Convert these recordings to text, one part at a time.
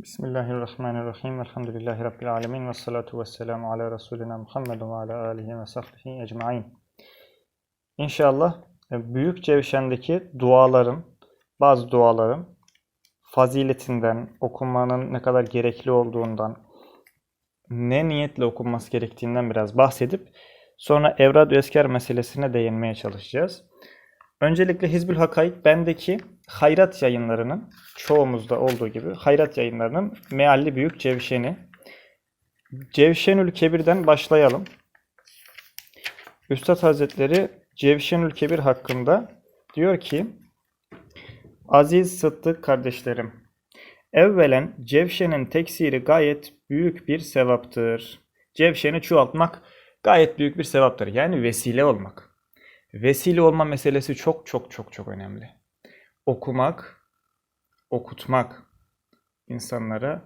Bismillahirrahmanirrahim. Elhamdülillahi Rabbil alemin. Ve salatu ve selamu ala Resulina Muhammed ve ala alihi ve sahbihi ecmain. İnşallah e, Büyük Cevşen'deki duaların, bazı duaların faziletinden, okunmanın ne kadar gerekli olduğundan, ne niyetle okunması gerektiğinden biraz bahsedip sonra Evrad-ı Esker meselesine değinmeye çalışacağız. Öncelikle Hizbül Hakaik bendeki Hayrat yayınlarının çoğumuzda olduğu gibi Hayrat yayınlarının mealli büyük cevşeni. Cevşenül Kebir'den başlayalım. Üstad Hazretleri Cevşenül Kebir hakkında diyor ki Aziz Sıddık kardeşlerim Evvelen cevşenin teksiri gayet büyük bir sevaptır. Cevşeni çoğaltmak gayet büyük bir sevaptır. Yani vesile olmak. Vesile olma meselesi çok çok çok çok önemli. Okumak, okutmak, insanlara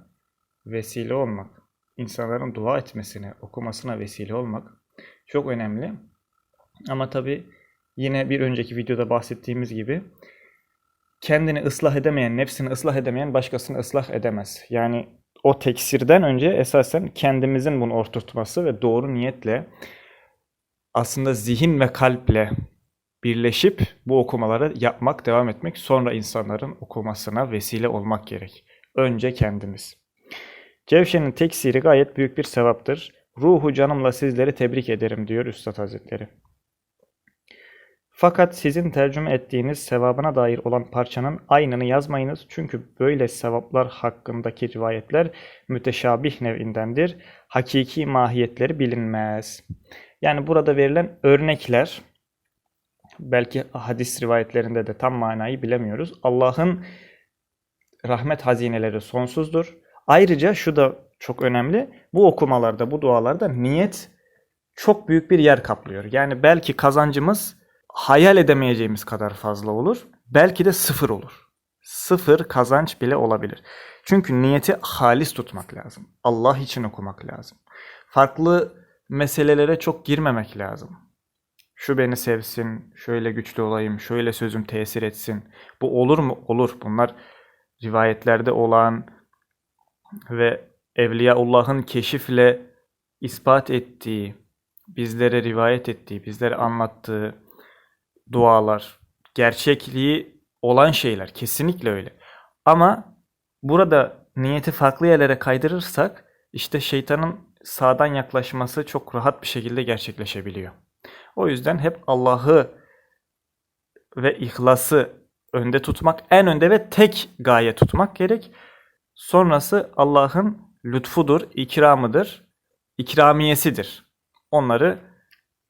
vesile olmak, insanların dua etmesine, okumasına vesile olmak çok önemli. Ama tabi yine bir önceki videoda bahsettiğimiz gibi kendini ıslah edemeyen, nefsini ıslah edemeyen başkasını ıslah edemez. Yani o teksirden önce esasen kendimizin bunu orturtması ve doğru niyetle aslında zihin ve kalple birleşip bu okumaları yapmak, devam etmek, sonra insanların okumasına vesile olmak gerek. Önce kendimiz. Cevşen'in teksiri gayet büyük bir sevaptır. Ruhu canımla sizleri tebrik ederim diyor Üstad Hazretleri. Fakat sizin tercüme ettiğiniz sevabına dair olan parçanın aynını yazmayınız. Çünkü böyle sevaplar hakkındaki rivayetler müteşabih nevindendir. Hakiki mahiyetleri bilinmez. Yani burada verilen örnekler belki hadis rivayetlerinde de tam manayı bilemiyoruz. Allah'ın rahmet hazineleri sonsuzdur. Ayrıca şu da çok önemli. Bu okumalarda, bu dualarda niyet çok büyük bir yer kaplıyor. Yani belki kazancımız hayal edemeyeceğimiz kadar fazla olur. Belki de sıfır olur. Sıfır kazanç bile olabilir. Çünkü niyeti halis tutmak lazım. Allah için okumak lazım. Farklı meselelere çok girmemek lazım. Şu beni sevsin, şöyle güçlü olayım, şöyle sözüm tesir etsin. Bu olur mu? Olur. Bunlar rivayetlerde olan ve Evliyaullah'ın keşifle ispat ettiği, bizlere rivayet ettiği, bizlere anlattığı dualar, gerçekliği olan şeyler. Kesinlikle öyle. Ama burada niyeti farklı yerlere kaydırırsak işte şeytanın sağdan yaklaşması çok rahat bir şekilde gerçekleşebiliyor. O yüzden hep Allah'ı ve ihlası önde tutmak, en önde ve tek gaye tutmak gerek. Sonrası Allah'ın lütfudur, ikramıdır, ikramiyesidir. Onları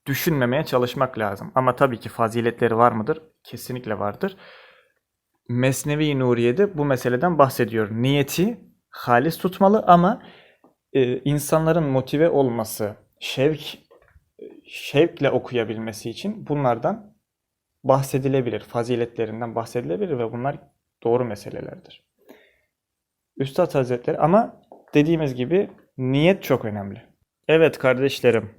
düşünmemeye çalışmak lazım. Ama tabii ki faziletleri var mıdır? Kesinlikle vardır. Mesnevi Nuriye'de bu meseleden bahsediyor. Niyeti halis tutmalı ama e, insanların motive olması, şevk şevkle okuyabilmesi için bunlardan bahsedilebilir. Faziletlerinden bahsedilebilir ve bunlar doğru meselelerdir. Üstad Hazretleri ama dediğimiz gibi niyet çok önemli. Evet kardeşlerim,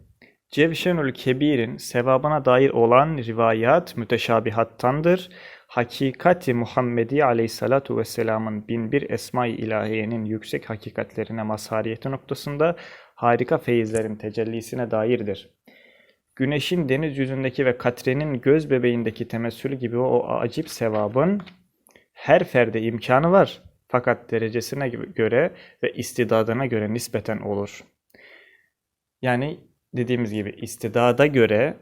Cevşenül Kebir'in sevabına dair olan rivayat müteşabihattandır. Hakikati Muhammedi aleyhissalatu vesselamın binbir esma-i ilahiyenin yüksek hakikatlerine mazhariyeti noktasında harika feyizlerin tecellisine dairdir. Güneşin deniz yüzündeki ve katrenin göz bebeğindeki temessülü gibi o acip sevabın her ferde imkanı var. Fakat derecesine göre ve istidadına göre nispeten olur. Yani dediğimiz gibi istidada göre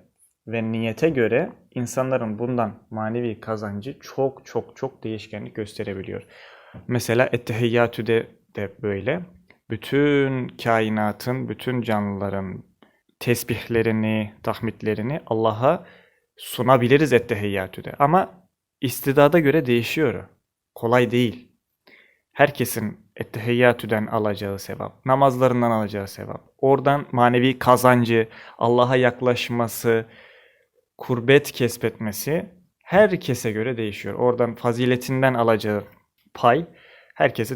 ve niyete göre insanların bundan manevi kazancı çok çok çok değişkenlik gösterebiliyor. Mesela Ettehiyyatü'de de böyle. Bütün kainatın, bütün canlıların tesbihlerini, tahmidlerini Allah'a sunabiliriz Ettehiyyatü'de. Ama istidada göre değişiyor. Kolay değil. Herkesin Ettehiyyatü'den alacağı sevap, namazlarından alacağı sevap, oradan manevi kazancı, Allah'a yaklaşması, kurbet kesbetmesi herkese göre değişiyor. Oradan faziletinden alacağı pay herkese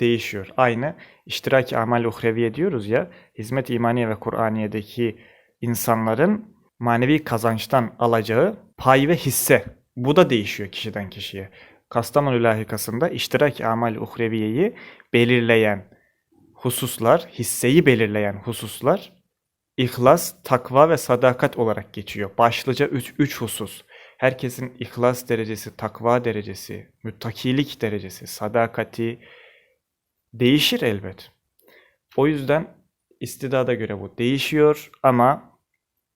değişiyor. Aynı iştirak amal uhreviye diyoruz ya, hizmet imaniye ve Kur'aniye'deki insanların manevi kazançtan alacağı pay ve hisse. Bu da değişiyor kişiden kişiye. Kastamonu lahikasında iştirak amal uhreviyeyi belirleyen hususlar, hisseyi belirleyen hususlar ihlas, takva ve sadakat olarak geçiyor. Başlıca üç, üç husus. Herkesin ihlas derecesi, takva derecesi, müttakilik derecesi, sadakati değişir elbet. O yüzden istidada göre bu değişiyor ama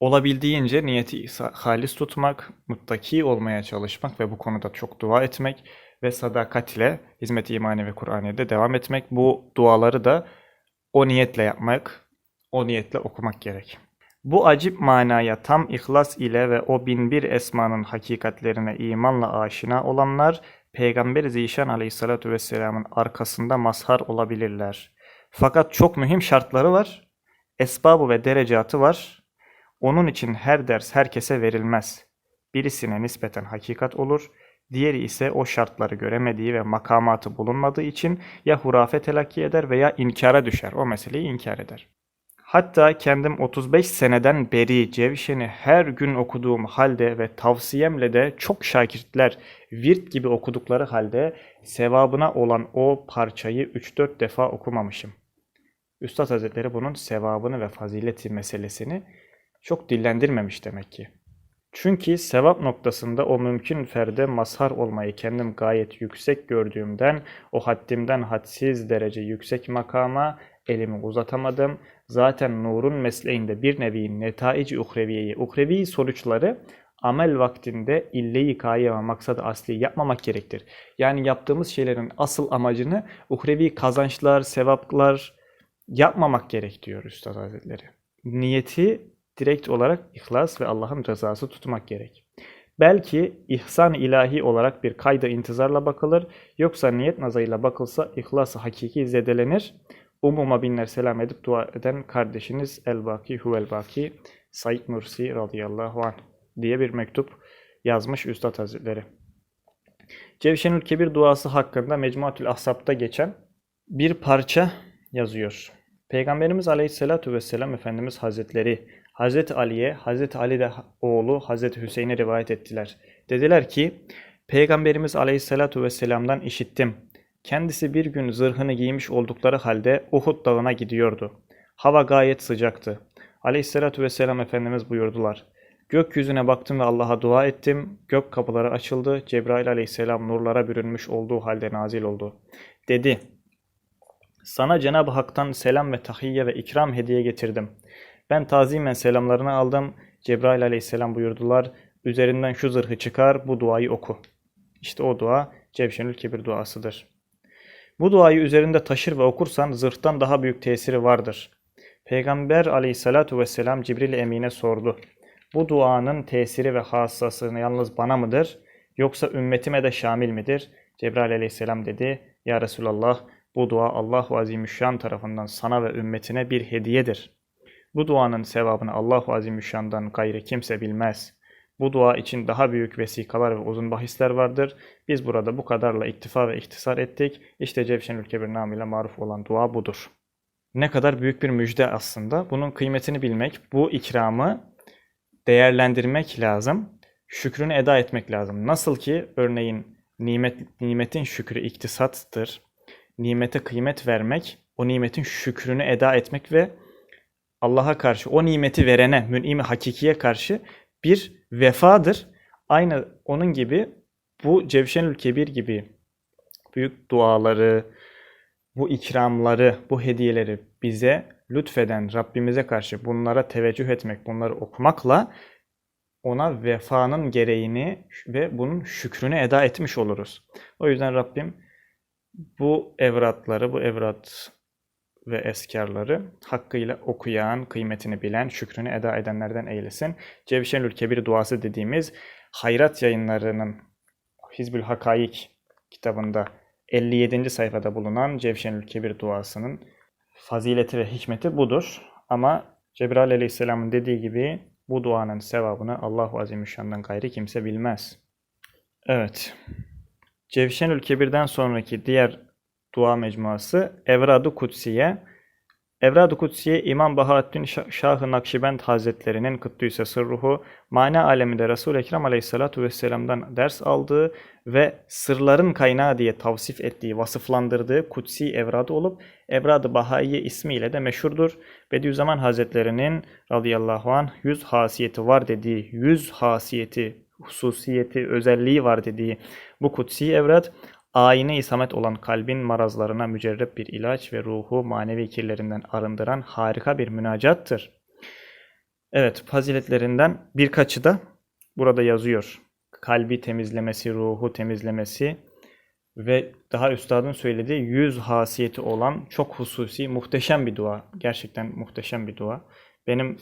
olabildiğince niyeti halis tutmak, muttaki olmaya çalışmak ve bu konuda çok dua etmek ve sadakat ile hizmet-i imani ve Kur'aniye'de devam etmek. Bu duaları da o niyetle yapmak, o niyetle okumak gerek. Bu acip manaya tam ihlas ile ve o binbir esmanın hakikatlerine imanla aşina olanlar, Peygamber Zişan aleyhissalatu vesselamın arkasında mazhar olabilirler. Fakat çok mühim şartları var, esbabı ve derecatı var. Onun için her ders herkese verilmez. Birisine nispeten hakikat olur, diğeri ise o şartları göremediği ve makamatı bulunmadığı için ya hurafe telakki eder veya inkara düşer. O meseleyi inkar eder. Hatta kendim 35 seneden beri Cevşen'i her gün okuduğum halde ve tavsiyemle de çok şakirtler virt gibi okudukları halde sevabına olan o parçayı 3-4 defa okumamışım. Üstad Hazretleri bunun sevabını ve fazileti meselesini çok dillendirmemiş demek ki. Çünkü sevap noktasında o mümkün ferde mazhar olmayı kendim gayet yüksek gördüğümden o haddimden hadsiz derece yüksek makama elimi uzatamadım. Zaten nurun mesleğinde bir nevi netaici uhreviyeyi, uhrevi sonuçları amel vaktinde ille-i kaye ve maksadı asli yapmamak gerektir. Yani yaptığımız şeylerin asıl amacını uhrevi kazançlar, sevaplar yapmamak gerek diyor Üstad Hazretleri. Niyeti direkt olarak ihlas ve Allah'ın rızası tutmak gerek. Belki ihsan ilahi olarak bir kayda intizarla bakılır, yoksa niyet nazarıyla bakılsa ihlası hakiki zedelenir. Umuma binler selam edip dua eden kardeşiniz El-Baki Huvel-Baki Said Nursi radıyallahu anh diye bir mektup yazmış Üstad Hazretleri. Cevşenül Kebir duası hakkında Mecmuatül Ahsap'ta geçen bir parça yazıyor. Peygamberimiz Aleyhisselatu Vesselam Efendimiz Hazretleri Hazreti Ali'ye, Hazreti Ali de oğlu Hazreti Hüseyin'e rivayet ettiler. Dediler ki, Peygamberimiz Aleyhisselatu Vesselam'dan işittim. Kendisi bir gün zırhını giymiş oldukları halde Uhud dağına gidiyordu. Hava gayet sıcaktı. Aleyhisselatu Vesselam Efendimiz buyurdular. Gökyüzüne baktım ve Allah'a dua ettim. Gök kapıları açıldı. Cebrail aleyhisselam nurlara bürünmüş olduğu halde nazil oldu. Dedi, sana Cenab-ı Hak'tan selam ve tahiyye ve ikram hediye getirdim. Ben tazimen selamlarını aldım. Cebrail aleyhisselam buyurdular. Üzerinden şu zırhı çıkar, bu duayı oku. İşte o dua Cevşenül Kebir duasıdır. Bu duayı üzerinde taşır ve okursan zırhtan daha büyük tesiri vardır. Peygamber aleyhissalatu vesselam Cibril Emin'e sordu. Bu duanın tesiri ve hassasını yalnız bana mıdır? Yoksa ümmetime de şamil midir? Cebrail aleyhisselam dedi. Ya Resulallah bu dua Allah-u Azimüşşan tarafından sana ve ümmetine bir hediyedir. Bu duanın sevabını Allah-u Azimüşşan'dan gayrı kimse bilmez. Bu dua için daha büyük vesikalar ve uzun bahisler vardır. Biz burada bu kadarla iktifa ve ihtisar ettik. İşte Cevşenül Kebir namıyla maruf olan dua budur. Ne kadar büyük bir müjde aslında. Bunun kıymetini bilmek, bu ikramı değerlendirmek lazım. Şükrünü eda etmek lazım. Nasıl ki örneğin nimet, nimetin şükrü iktisattır. Nimete kıymet vermek, o nimetin şükrünü eda etmek ve Allah'a karşı, o nimeti verene, mün'imi hakikiye karşı bir vefadır. Aynı onun gibi bu Cevşenül Kebir gibi büyük duaları, bu ikramları, bu hediyeleri bize lütfeden Rabbimize karşı bunlara teveccüh etmek, bunları okumakla ona vefanın gereğini ve bunun şükrünü eda etmiş oluruz. O yüzden Rabbim bu evratları, bu evrat ve eskarları hakkıyla okuyan, kıymetini bilen, şükrünü eda edenlerden eylesin. Cevşenül Kebir duası dediğimiz Hayrat yayınlarının Hizbül Hakaik kitabında 57. sayfada bulunan Cevşenül Kebir duasının fazileti ve hikmeti budur. Ama Cebrail aleyhisselamın dediği gibi bu duanın sevabını Allahu Azimüşşan'dan gayri kimse bilmez. Evet. Cevşenül Kebir'den sonraki diğer dua mecmuası Evrad-ı Kutsiye. Evrad-ı Kutsiye İmam Bahaddin Şah- Şah-ı Nakşibend Hazretlerinin Kıddüs'e sırruhu, mana aleminde Resul-i Ekrem Aleyhissalatu Vesselam'dan ders aldığı ve sırların kaynağı diye tavsif ettiği, vasıflandırdığı kutsi evradı olup Evrad-ı Bahaiye ismiyle de meşhurdur. Bediüzzaman Hazretlerinin radıyallahu anh yüz hasiyeti var dediği, yüz hasiyeti, hususiyeti, özelliği var dediği bu kutsi evrat ayine isamet olan kalbin marazlarına mücerrep bir ilaç ve ruhu manevi kirlerinden arındıran harika bir münacattır. Evet, faziletlerinden birkaçı da burada yazıyor. Kalbi temizlemesi, ruhu temizlemesi ve daha üstadın söylediği yüz hasiyeti olan çok hususi, muhteşem bir dua. Gerçekten muhteşem bir dua. Benim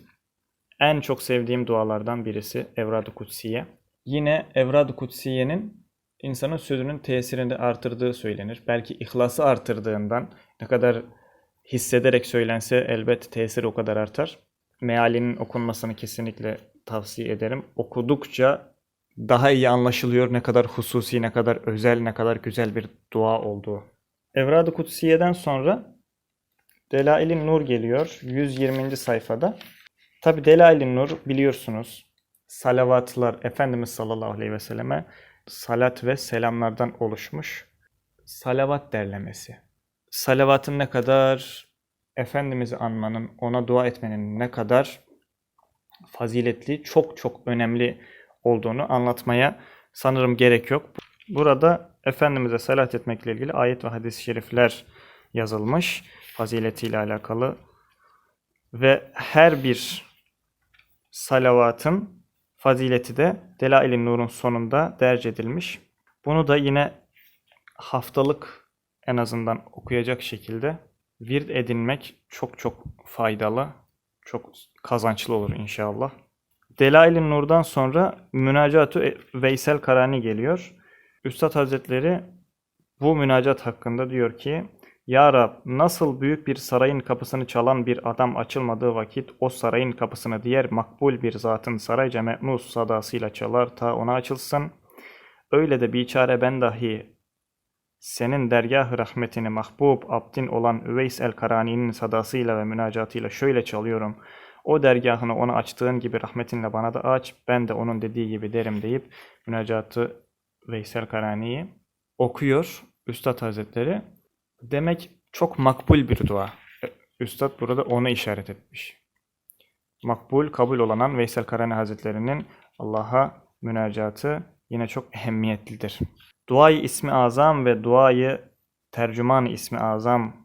en çok sevdiğim dualardan birisi Evrad-ı Kutsiye. Yine Evrad-ı Kutsiye'nin insanın sözünün tesirini artırdığı söylenir. Belki ihlası artırdığından ne kadar hissederek söylense elbet tesiri o kadar artar. Mealinin okunmasını kesinlikle tavsiye ederim. Okudukça daha iyi anlaşılıyor ne kadar hususi, ne kadar özel, ne kadar güzel bir dua olduğu. Evrad-ı Kutsiye'den sonra Delail-i Nur geliyor 120. sayfada. Tabi Delail-i Nur biliyorsunuz salavatlar Efendimiz sallallahu aleyhi ve selleme salat ve selamlardan oluşmuş salavat derlemesi. Salavatın ne kadar Efendimiz'i anmanın, ona dua etmenin ne kadar faziletli, çok çok önemli olduğunu anlatmaya sanırım gerek yok. Burada Efendimiz'e salat etmekle ilgili ayet ve hadis-i şerifler yazılmış faziletiyle alakalı ve her bir salavatın fazileti de Delail-i Nur'un sonunda derc edilmiş. Bunu da yine haftalık en azından okuyacak şekilde virt edinmek çok çok faydalı, çok kazançlı olur inşallah. Delail-i Nur'dan sonra Münacatu Veysel Karani geliyor. Üstad Hazretleri bu münacat hakkında diyor ki Ya Rab nasıl büyük bir sarayın kapısını çalan bir adam açılmadığı vakit o sarayın kapısını diğer makbul bir zatın sarayca me'nus sadasıyla çalar ta ona açılsın. Öyle de biçare ben dahi senin dergah-ı rahmetini mahbub abdin olan Üveys el-Karani'nin sadasıyla ve münacatıyla şöyle çalıyorum. O dergahını ona açtığın gibi rahmetinle bana da aç, ben de onun dediği gibi derim deyip münacatı Veysel Karani'yi okuyor Üstad Hazretleri. Demek çok makbul bir dua. Üstad burada onu işaret etmiş. Makbul, kabul olanan Veysel Karani Hazretleri'nin Allah'a münacatı yine çok ehemmiyetlidir. Duayı ismi azam ve duayı tercüman ismi azam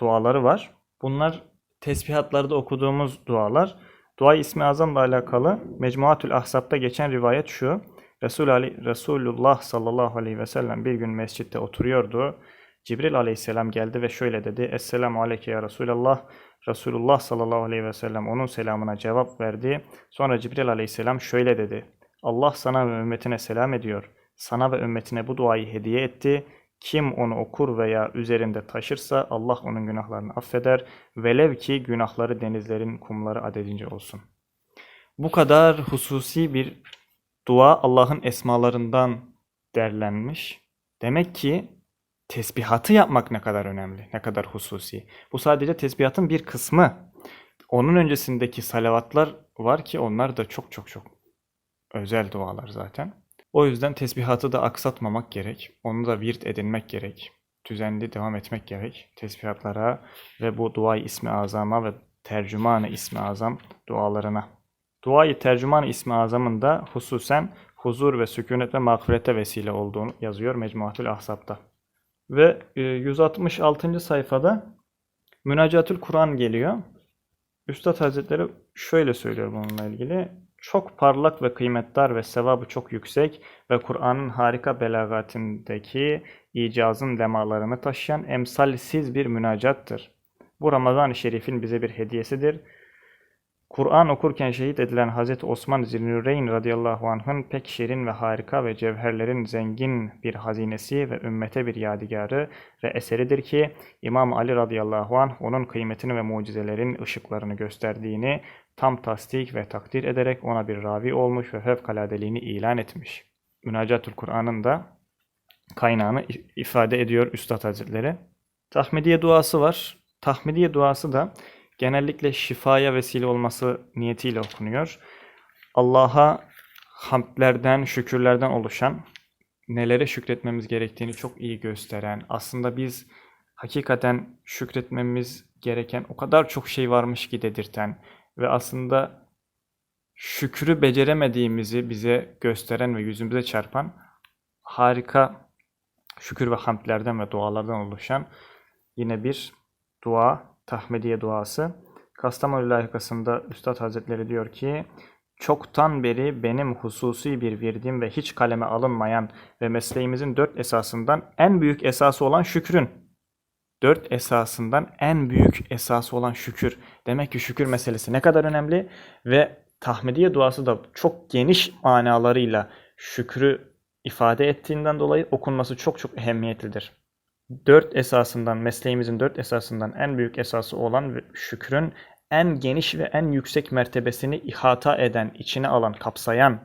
duaları var. Bunlar tesbihatlarda okuduğumuz dualar. Dua ismi azamla alakalı Mecmuatül Ahzab'da geçen rivayet şu. Resul Ali, Resulullah sallallahu aleyhi ve sellem bir gün mescitte oturuyordu. Cibril aleyhisselam geldi ve şöyle dedi. Esselamu aleyke ya Resulallah. Resulullah sallallahu aleyhi ve sellem onun selamına cevap verdi. Sonra Cibril aleyhisselam şöyle dedi. Allah sana ve ümmetine selam ediyor. Sana ve ümmetine bu duayı hediye etti. Kim onu okur veya üzerinde taşırsa Allah onun günahlarını affeder. Velev ki günahları denizlerin kumları adedince olsun. Bu kadar hususi bir dua Allah'ın esmalarından derlenmiş. Demek ki tesbihatı yapmak ne kadar önemli, ne kadar hususi. Bu sadece tesbihatın bir kısmı. Onun öncesindeki salavatlar var ki onlar da çok çok çok özel dualar zaten. O yüzden tesbihatı da aksatmamak gerek. Onu da virt edinmek gerek. Düzenli devam etmek gerek. Tesbihatlara ve bu duayı ismi azama ve tercümanı ismi azam dualarına. Duayı tercüman ismi azamın da hususen huzur ve sükunet ve mağfirete vesile olduğunu yazıyor Mecmuatül Ahzab'da. Ve e, 166. sayfada Münacatül Kur'an geliyor. Üstad Hazretleri şöyle söylüyor bununla ilgili. Çok parlak ve kıymetdar ve sevabı çok yüksek ve Kur'an'ın harika belagatindeki icazın lemalarını taşıyan emsalsiz bir münacattır. Bu Ramazan-ı Şerif'in bize bir hediyesidir. Kur'an okurken şehit edilen Hz. Osman Zilnüreyn radıyallahu anh'ın pek şirin ve harika ve cevherlerin zengin bir hazinesi ve ümmete bir yadigarı ve eseridir ki İmam Ali radıyallahu anh onun kıymetini ve mucizelerin ışıklarını gösterdiğini tam tasdik ve takdir ederek ona bir ravi olmuş ve fevkaladeliğini ilan etmiş. Münacatül Kur'an'ın da kaynağını ifade ediyor Üstad Hazretleri. Tahmidiye duası var. Tahmidiye duası da genellikle şifaya vesile olması niyetiyle okunuyor. Allah'a hamdlerden, şükürlerden oluşan, nelere şükretmemiz gerektiğini çok iyi gösteren, aslında biz hakikaten şükretmemiz gereken o kadar çok şey varmış ki dedirten ve aslında şükrü beceremediğimizi bize gösteren ve yüzümüze çarpan harika şükür ve hamdlerden ve dualardan oluşan yine bir dua, Tahmediye duası. Kastamonu layıkasında Üstad Hazretleri diyor ki, Çoktan beri benim hususi bir virdim ve hiç kaleme alınmayan ve mesleğimizin dört esasından en büyük esası olan şükrün. Dört esasından en büyük esası olan şükür. Demek ki şükür meselesi ne kadar önemli ve Tahmediye duası da çok geniş manalarıyla şükrü ifade ettiğinden dolayı okunması çok çok ehemmiyetlidir. Dört esasından, mesleğimizin dört esasından en büyük esası olan şükrün en geniş ve en yüksek mertebesini ihata eden, içine alan, kapsayan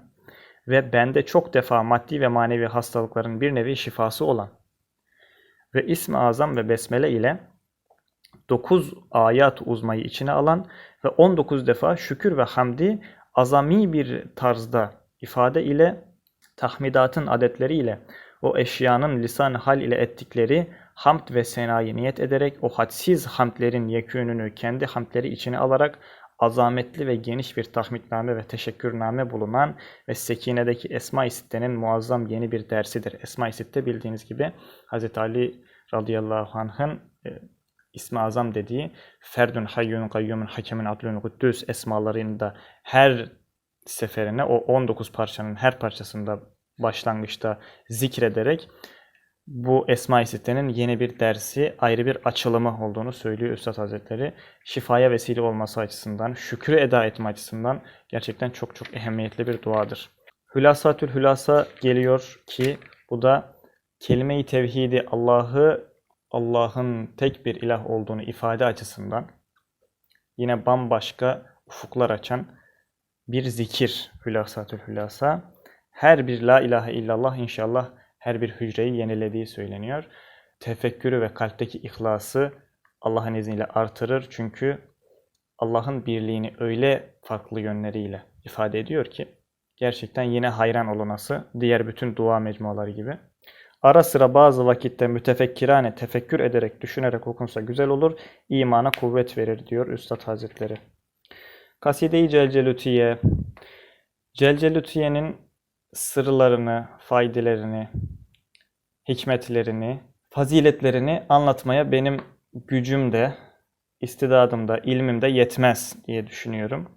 ve bende çok defa maddi ve manevi hastalıkların bir nevi şifası olan ve İsmi Azam ve Besmele ile 9 ayat uzmayı içine alan ve 19 defa şükür ve hamdi azami bir tarzda ifade ile tahmidatın adetleriyle o eşyanın lisan hal ile ettikleri hamd ve senayı niyet ederek o hadsiz hamdlerin yekününü kendi hamdleri içine alarak azametli ve geniş bir tahmidname ve teşekkürname bulunan ve Sekine'deki Esma-i Sitte'nin muazzam yeni bir dersidir. Esma-i Sitte bildiğiniz gibi Hz. Ali radıyallahu anh'ın e, ismi azam dediği Ferdun Hayyun Kayyumun Hakemin Adlun Kuddüs esmalarında her seferine o 19 parçanın her parçasında başlangıçta zikrederek bu Esma-i Sitte'nin yeni bir dersi, ayrı bir açılımı olduğunu söylüyor Üstad Hazretleri. Şifaya vesile olması açısından, şükrü eda etme açısından gerçekten çok çok ehemmiyetli bir duadır. Hülasatül Hülasa geliyor ki bu da kelime-i tevhidi Allah'ı Allah'ın tek bir ilah olduğunu ifade açısından yine bambaşka ufuklar açan bir zikir Hülasatül Hülasa. Her bir la ilahe illallah inşallah her bir hücreyi yenilediği söyleniyor. Tefekkürü ve kalpteki ihlası Allah'ın izniyle artırır. Çünkü Allah'ın birliğini öyle farklı yönleriyle ifade ediyor ki gerçekten yine hayran olunası diğer bütün dua mecmuaları gibi. Ara sıra bazı vakitte mütefekkirane tefekkür ederek düşünerek okunsa güzel olur. imana kuvvet verir diyor Üstad Hazretleri. Kaside-i Celcelutiye Celcelutiye'nin sırlarını, faydelerini, hikmetlerini, faziletlerini anlatmaya benim gücüm de, istidadım da, ilmim de yetmez diye düşünüyorum.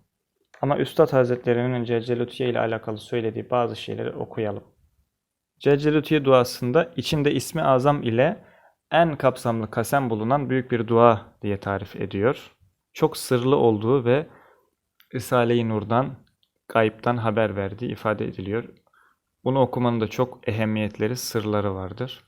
Ama Üstad Hazretleri'nin Celcelutiye ile alakalı söylediği bazı şeyleri okuyalım. Celcelutiye duasında içinde ismi azam ile en kapsamlı kasem bulunan büyük bir dua diye tarif ediyor. Çok sırlı olduğu ve Risale-i Nur'dan, gayipten haber verdiği ifade ediliyor. Bunu okumanın da çok ehemmiyetleri, sırları vardır.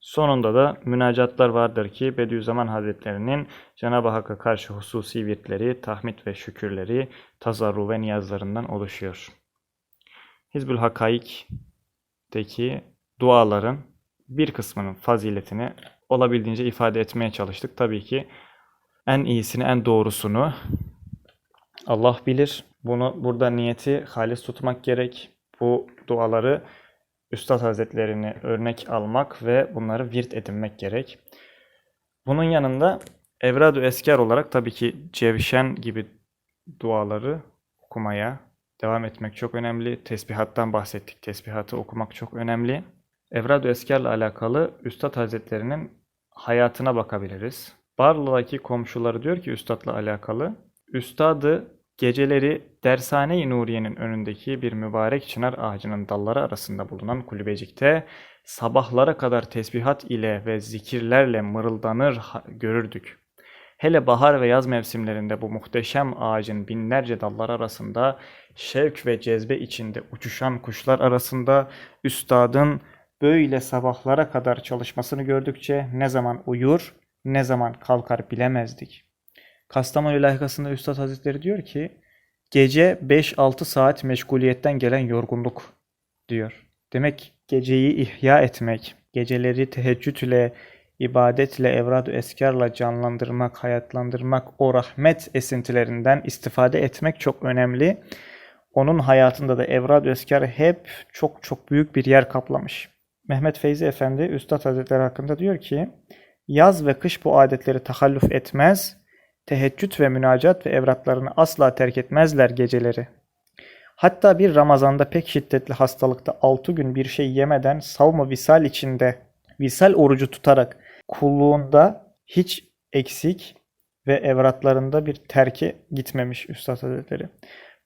Sonunda da münacatlar vardır ki Bediüzzaman Hazretleri'nin Cenab-ı Hakk'a karşı hususi virtleri, tahmid ve şükürleri, tazarru ve niyazlarından oluşuyor. Hizbül Hakaik'teki duaların bir kısmının faziletini olabildiğince ifade etmeye çalıştık. Tabii ki en iyisini, en doğrusunu Allah bilir. Bunu burada niyeti halis tutmak gerek bu duaları Üstad Hazretlerini örnek almak ve bunları virt edinmek gerek. Bunun yanında Evradu Esker olarak tabii ki Cevşen gibi duaları okumaya devam etmek çok önemli. Tesbihattan bahsettik. Tesbihatı okumak çok önemli. Evradu Esker'le alakalı Üstad Hazretlerinin hayatına bakabiliriz. Barla'daki komşuları diyor ki Üstad'la alakalı. Üstadı Geceleri Dershane-i Nuriye'nin önündeki bir mübarek çınar ağacının dalları arasında bulunan kulübecikte sabahlara kadar tesbihat ile ve zikirlerle mırıldanır görürdük. Hele bahar ve yaz mevsimlerinde bu muhteşem ağacın binlerce dallar arasında şevk ve cezbe içinde uçuşan kuşlar arasında üstadın böyle sabahlara kadar çalışmasını gördükçe ne zaman uyur ne zaman kalkar bilemezdik. Kastamonu layıkasında Üstad Hazretleri diyor ki gece 5-6 saat meşguliyetten gelen yorgunluk diyor. Demek geceyi ihya etmek, geceleri teheccüd ile ibadetle, evrad-ı eskarla canlandırmak, hayatlandırmak, o rahmet esintilerinden istifade etmek çok önemli. Onun hayatında da evrad-ı eskar hep çok çok büyük bir yer kaplamış. Mehmet Feyzi Efendi Üstad Hazretleri hakkında diyor ki, yaz ve kış bu adetleri tahalluf etmez, teheccüd ve münacat ve evratlarını asla terk etmezler geceleri. Hatta bir Ramazan'da pek şiddetli hastalıkta 6 gün bir şey yemeden savma visal içinde visal orucu tutarak kulluğunda hiç eksik ve evratlarında bir terke gitmemiş Üstad Hazretleri.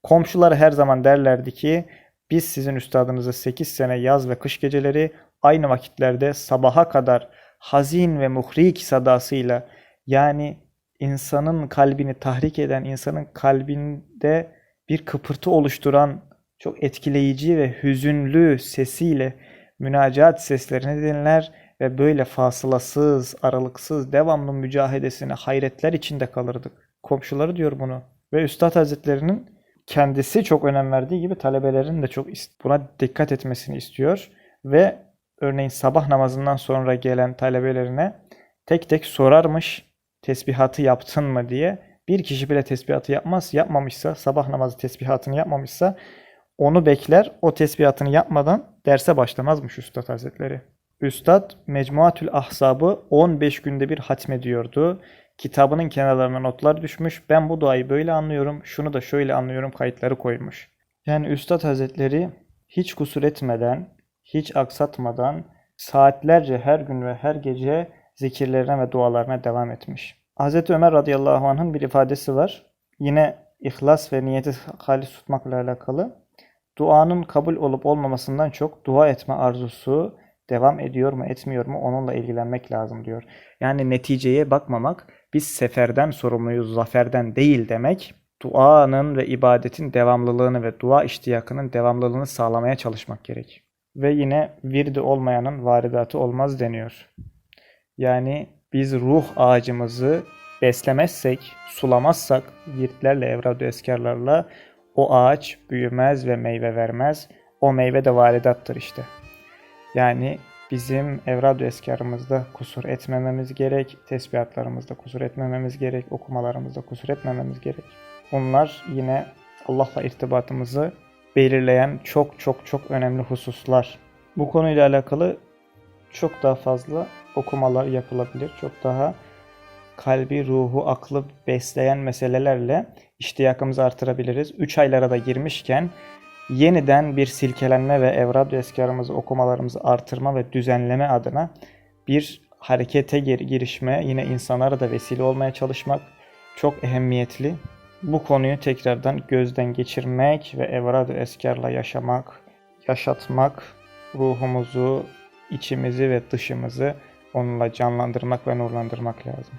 Komşuları her zaman derlerdi ki biz sizin üstadınıza 8 sene yaz ve kış geceleri aynı vakitlerde sabaha kadar hazin ve muhrik sadasıyla yani insanın kalbini tahrik eden, insanın kalbinde bir kıpırtı oluşturan çok etkileyici ve hüzünlü sesiyle münacaat seslerini dinler ve böyle fasılasız, aralıksız, devamlı mücahedesine hayretler içinde kalırdık. Komşuları diyor bunu. Ve Üstad Hazretleri'nin kendisi çok önem verdiği gibi talebelerin de çok buna dikkat etmesini istiyor. Ve örneğin sabah namazından sonra gelen talebelerine tek tek sorarmış tesbihatı yaptın mı diye. Bir kişi bile tesbihatı yapmaz, yapmamışsa, sabah namazı tesbihatını yapmamışsa onu bekler. O tesbihatını yapmadan derse başlamazmış Üstad Hazretleri. Üstad Mecmuatül Ahzab'ı 15 günde bir hatmediyordu. Kitabının kenarlarına notlar düşmüş. Ben bu duayı böyle anlıyorum, şunu da şöyle anlıyorum kayıtları koymuş. Yani Üstad Hazretleri hiç kusur etmeden, hiç aksatmadan saatlerce her gün ve her gece zikirlerine ve dualarına devam etmiş. Hz. Ömer radıyallahu anh'ın bir ifadesi var. Yine ihlas ve niyeti halis tutmakla alakalı. Duanın kabul olup olmamasından çok dua etme arzusu devam ediyor mu etmiyor mu onunla ilgilenmek lazım diyor. Yani neticeye bakmamak biz seferden sorumluyuz zaferden değil demek duanın ve ibadetin devamlılığını ve dua iştiyakının devamlılığını sağlamaya çalışmak gerek. Ve yine virdi olmayanın varidatı olmaz deniyor. Yani biz ruh ağacımızı beslemezsek, sulamazsak virtlerle, evrad eskarlarla o ağaç büyümez ve meyve vermez. O meyve de varidattır işte. Yani bizim evrad eskarımızda kusur etmememiz gerek, tesbihatlarımızda kusur etmememiz gerek, okumalarımızda kusur etmememiz gerek. Bunlar yine Allah'la irtibatımızı belirleyen çok çok çok önemli hususlar. Bu konuyla alakalı çok daha fazla okumalar yapılabilir. Çok daha kalbi, ruhu, aklı besleyen meselelerle iştiyakımızı artırabiliriz. 3 aylara da girmişken yeniden bir silkelenme ve evrad eskarımızı, okumalarımızı artırma ve düzenleme adına bir harekete girişme, yine insanlara da vesile olmaya çalışmak çok ehemmiyetli. Bu konuyu tekrardan gözden geçirmek ve evrad eskarla yaşamak, yaşatmak, ruhumuzu, içimizi ve dışımızı onunla canlandırmak ve nurlandırmak lazım.